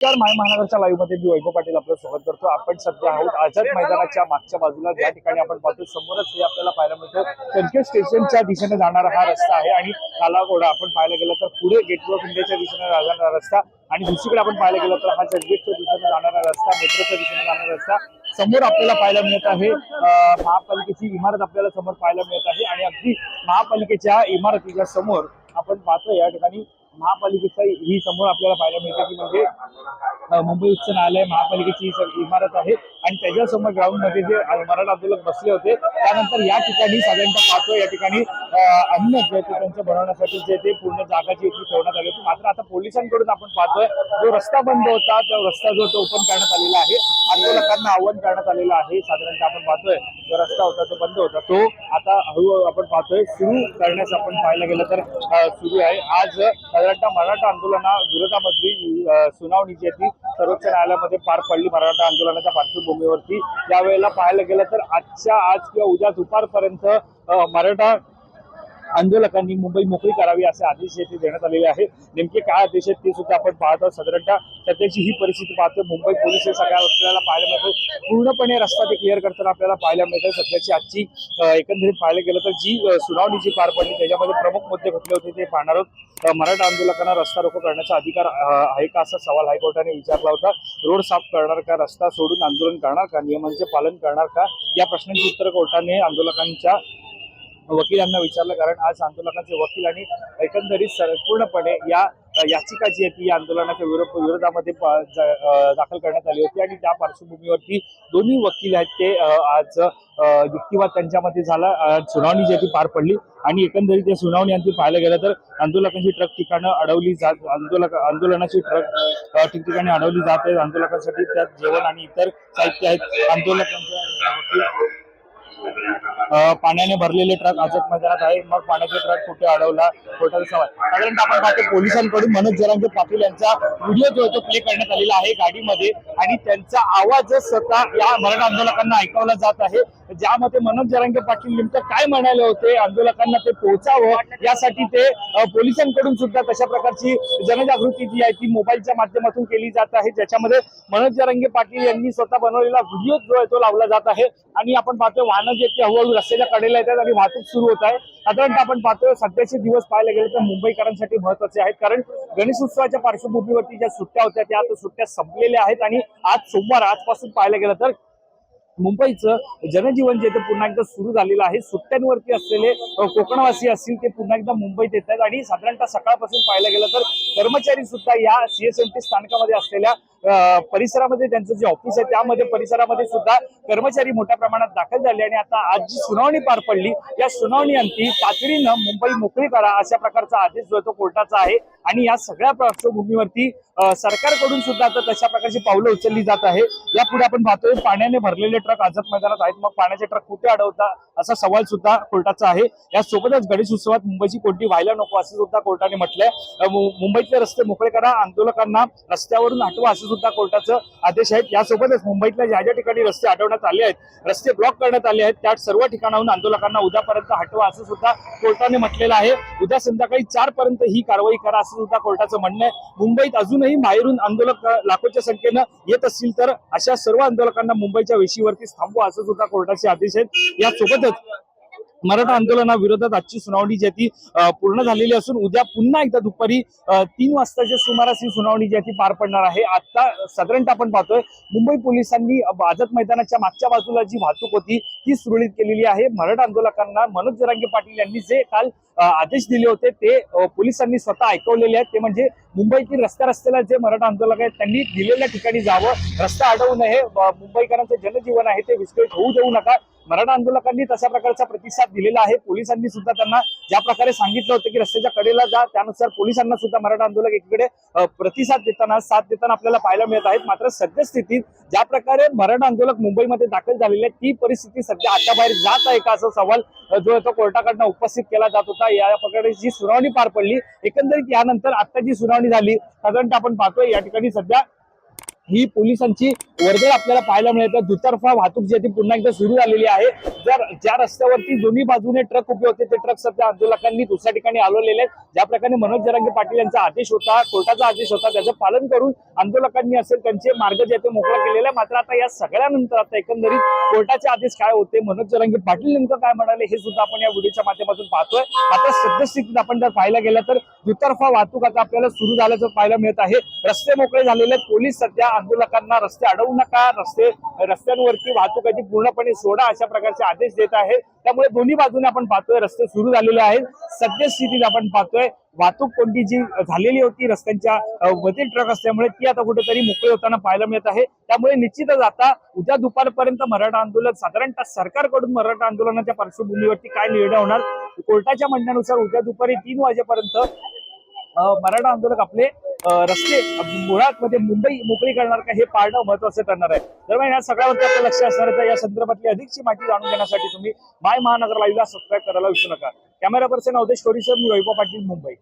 नमस्कार माय महानगरच्या लाईव्हमध्ये मी वैभव पाटील आपलं स्वागत करतो. आपण सध्या आहोत आझाद मैदानाच्या मागच्या बाजूला. ज्या ठिकाणी आपण पाहतो समोरच हे आपल्याला पाहायला मिळतं. कणके स्टेशनच्या दिशेने जाणारा हा रस्ता आहे आणि कालाघोडा. आपण पाहायला गेलं तर पुढे गेटवे ऑफ इंडियाच्या दिशेने जाणारा रस्ता आणि दुसरीकडे आपण पाहायला गेलं तर हा जगदीशच्या दिशेने जाणारा रस्ता मेट्रोच्या दिशेने जाणारा रस्ता. समोर आपल्याला पाहायला मिळत आहे महापालिकेची इमारत आपल्याला समोर पाहायला मिळत आहे आणि अगदी महापालिकेच्या इमारतीच्या समोर आपण पाहतो या ठिकाणी महापालिकेचा ही समोर आपल्याला पाहायला मिळते की म्हणजे मुंबई उच्च न्यायालय महापालिकेची ही इमारत आहे. आणि त्याच्यासमोर ग्राउंडमध्ये जे मराठा आंदोलक बसले होते त्यानंतर या ठिकाणी साधारणतः पाहतो या ठिकाणी अन्न जे ते त्यांचं बनवण्यासाठी जे ते पूर्ण जागा जी ठेवण्यात आली होती मात्र आता पोलिसांकडून आपण पाहतोय जो रस्ता बंद होता तो रस्ता जो तो ओपन करण्यात आलेला आहे आंदोलकांना आव्हान करण्यात आलेलं आहे साधारणतः आपण पाहतोय जो रस्ता होता तो बंद होता. तो आता हळूहळू आपण पाहतोय सुरू करण्यास आपण पाहायला गेलं तर सुरू आहे. आज साधारणतः मराठा आंदोलना विरोधामधली सुनावणी जी आहे ती सर्वोच्च न्यायालयामध्ये पार पडली मराठा आंदोलनाच्या पार्श्वभूमीवरती. त्यावेळेला पाहायला गेलं तर आजच्या आज किंवा उद्या दुपारपर्यंत मराठा आंदोलकांनी मुंबई मोकळी करावी असे आदेश येथे देण्यात आलेले आहे नेमके काय आदेश आहेत ते सुद्धा आपण पाहत आहोत. साधारणतः सध्याची ही परिस्थिती पाहतो मुंबई पोलीस हे सगळ्या आपल्याला पाहायला मिळतं पूर्णपणे रस्ता ते क्लिअर करताना आपल्याला पाहायला मिळतं सध्याची आजची एकंदरीत पाहायला गेलं तर जी सुनावणी जी पार पडली त्याच्यामध्ये प्रमुख मुद्दे कुठले होते ते पाहणार आहोत. मराठा आंदोलकांना रस्ता रोको करण्याचा अधिकार आहे का असा सवाल हायकोर्टाने विचारला होता. रोड साफ करणार का रस्ता सोडून आंदोलन करणार का नियमांचे पालन करणार का या प्रश्नांची उत्तर कोर्टाने आंदोलकांच्या वकिलांना विचारलं कारण आज आंदोलकांचे वकील आणि एकंदरीत संपूर्णपणे या याचिका जी आहे ती या आंदोलनाच्या विरोध विरोधामध्ये दाखल करण्यात आली होती आणि त्या पार्श्वभूमीवरती दोन्ही वकील आहेत ते आज युक्तिवाद त्यांच्यामध्ये झाला सुनावणी जी ती पार पडली आणि एकंदरीत या सुनावणी आणखी पाहायला गेलं तर आंदोलकांची ट्रक ठिकाणं अडवली जात आंदोलक आंदोलनाची ट्रक ठिकठिकाणी अडवली जात आहेत आंदोलकांसाठी त्यात जेवण आणि इतर साहित्य आहेत. आंदोलकांच्या वकील पाण्याने भरलेले ट्रक आझाद मैदानात आहे. मग पाण्याचे ट्रक कुठे अडवला? कोर्टाचा सवाल. साधारणतः आपण पाहतो पोलिसांकडून मनोज जरांगे पाटील यांचा व्हिडिओ जो आहे तो प्ले करण्यात आलेला आहे गाडीमध्ये. आणि त्यांचा आवाज स्वतः या मराठा आंदोलकांना ऐकवला जात आहे. ज्यामध्ये मनोज जरांगे पाटील नेमकं काय म्हणाले होते आंदोलकांना ते पोहोचावं यासाठी ते पोलिसांकडून सुद्धा तशा प्रकारची जनजागृती जी आहे ती मोबाईलच्या माध्यमातून केली जात आहे. ज्याच्यामध्ये मनोज जरांगे पाटील यांनी स्वतः बनवलेला व्हिडिओ जो आहे तो लावला जात आहे. आणि आपण पाहतोय वाहनं जे हळूहळू रस्त्याच्या कडेला येतात आणि वाहतूक सुरू होत आहे. साधारणतः आपण पाहतोय सध्याचे दिवस पाहायला गेले तर मुंबईकरांसाठी महत्त्वाचे आहेत. कारण गणेश उत्सवाच्या पार्श्वभूमीवरती ज्या सुट्ट्या होत्या त्या आता सुट्ट्या संपलेल्या आहेत आणि आज सोमवार आजपासून पाहायला गेलं तर मुंबईचं जनजीवन जे ते पुन्हा एकदा सुरू झालेलं आहे सुट्ट्यांवरती असलेले कोकणवासी असतील ते पुन्हा एकदा मुंबईत येत आहेत. आणि साधारणतः सकाळपासून पाहायला गेलं तर कर्मचारी सुद्धा या सीएसएमटी स्थानकामध्ये असलेल्या परिसरामध्ये त्यांचं जे ऑफिस आहे त्यामध्ये परिसरामध्ये सुद्धा कर्मचारी मोठ्या प्रमाणात दाखल झाले आणि आता आज जी सुनावणी पार पडली या सुनावणी अंती तातडीनं मुंबई मोकळी करा अशा प्रकारचा आदेश जो आहे तो कोर्टाचा आहे. आणि या सगळ्या पार्श्वभूमीवरती सरकारकडून सुद्धा आता तशा प्रकारची पावलं उचलली जात आहे. यापुढे आपण पाहतोय पाण्याने भरलेले ट्रक आझाद मैदानात आहेत. मग पाण्याचे ट्रक कुठे अडवता असा सवाल सुद्धा कोर्टाचा आहे. यासोबतच गणेश उत्सवात मुंबईची कोणती व्हायला नको असं सुद्धा कोर्टाने म्हटलंय. मुंबईतले रस्ते मोकळे करा आंदोलकांना रस्त्यावरून हटवा असं सुद्धा कोर्टाचं आदेश आहेत यासोबतच मुंबईतल्या ज्या ज्या ठिकाणी रस्ते अडवण्यात आले आहेत रस्ते ब्लॉक करण्यात आले आहेत त्या सर्व ठिकाणाहून आंदोलकांना उद्यापर्यंत हटवा असं सुद्धा कोर्टाने म्हटलेलं आहे. उद्या संध्याकाळी चार पर्यंत ही कारवाई करा असं सुद्धा कोर्टाचं म्हणणं आहे. मुंबईत अजूनही बाहेरून आंदोलक लाखोच्या संख्येनं येत असतील तर अशा सर्व आंदोलकांना मुंबईच्या वेशीवरतीच थांबवा असं सुद्धा कोर्टाचे आदेश आहेत. यासोबतच मराठा आंदोलनाविरोधात आजची सुनावणी जी आहे ती पूर्ण झालेली असून उद्या पुन्हा एकदा दुपारी तीन वाजताच्या सुमारास ही सुनावणी जी आहे ती पार पडणार आहे. आता साधारणतः आपण पाहतोय मुंबई पोलिसांनी आझाद मैदानाच्या मागच्या बाजूला जी वाहतूक होती ती सुरळीत केलेली आहे. मराठा आंदोलकांना मनोज जरांगे पाटील यांनी जे काल आदेश दिले होते ते पोलिसांनी स्वतः ऐकवलेले आहेत. ते म्हणजे मुंबईतील रस्त्या रस्त्याला जे मराठा आंदोलक आहेत त्यांनी दिलेल्या ठिकाणी जावं रस्ता अडवू नये मुंबईकरांचं जनजीवन आहे ते विस्कळीत होऊ देऊ नका. मराठा आंदोलकांनी तशा प्रकारचा प्रतिसाद दिलेला आहे. पोलिसांनी सुद्धा त्यांना ज्या प्रकारे सांगितलं होतं की रस्त्याच्या कडेला जा त्यानुसार पोलिसांना सुद्धा मराठा आंदोलक एकीकडे प्रतिसाद देताना साथ देताना आपल्याला पाहायला मिळत आहेत. मात्र सद्यस्थितीत ज्या प्रकारे मराठा आंदोलक मुंबईमध्ये दाखल झालेले आहेत ती परिस्थिती सध्या हाताबाहेर बाहेर जात आहे का? असा सवाल जो आहे तो कोर्टाकडनं उपस्थित केला जात होता. या प्रकारे जी सुनावणी पार पडली एकंदरीत यानंतर आता जी सुनावणी झाली साधारणतः आपण पाहतोय या ठिकाणी सध्या ही पोलिसांची वर्दळ आपल्याला पाहायला मिळते. दुतर्फा वाहतूक जी आहे ती पुन्हा एकदा सुरू झालेली आहे. जर ज्या रस्त्यावरती दोन्ही बाजूने ट्रक उभे होते ते ट्रक सध्या आंदोलकांनी दुसऱ्या ठिकाणी आलोलेले आहेत. ज्या प्रकारे मनोज जरांगे पाटील यांचा आदेश होता कोर्टाचा आदेश होता त्याचं पालन करून आंदोलकांनी असेल त्यांचे मार्ग जे ते मोकळा केलेले आहे. मात्र आता या सगळ्यानंतर आता एकंदरीत कोर्टाचे आदेश काय होते मनोज जरांगे पाटील नेमकं काय म्हणाले हे सुद्धा आपण या व्हिडिओच्या माध्यमातून पाहतोय. आता सद्यस्थितीत आपण जर पाहायला गेलं तर दुतर्फा वाहतूक आता आपल्याला सुरू झाल्याचं पाहायला मिळत आहे. रस्ते मोकळे झालेले पोलीस सध्या आंदोलकांना रस्ते अडवू नका. रस्ते रस्त्यांवरती वाहतुकाची पूर्णपणे सोडा अशा प्रकारचे आदेश देत आहे. त्यामुळे दोन्ही बाजूने आपण पाहतोय रस्ते सुरू झालेले आहेत. सद्यस्थितीत आपण पाहतोय वाहतूक कोणती जी झालेली होती रस्त्यांच्या वतील ट्रक असल्यामुळे ती आता कुठेतरी मोकळी होताना पाहायला मिळत आहे. त्यामुळे निश्चितच आता उद्या दुपारपर्यंत मराठा आंदोलन साधारणतः सरकारकडून मराठा आंदोलनाच्या पार्श्वभूमीवरती काय निर्णय होणार? कोर्टाच्या म्हणण्यानुसार उद्या दुपारी तीन वाजेपर्यंत मराठा आंदोलक आपले रस्ते मुळात मध्ये मुंबई मोकळी करणार का हे पाळणं महत्वाचं ठरणार आहे. दरम्यान या सगळ्यावरती आपलं लक्ष असणार आहे. तर या संदर्भातली अधिकची माहिती जाणून घेण्यासाठी तुम्ही माय महानगर लाईव्हला सबस्क्राईब करायला विसरू नका. कॅमेरा पर्सन अवधेश कोरीसर मी वैभव पाटील मुंबई.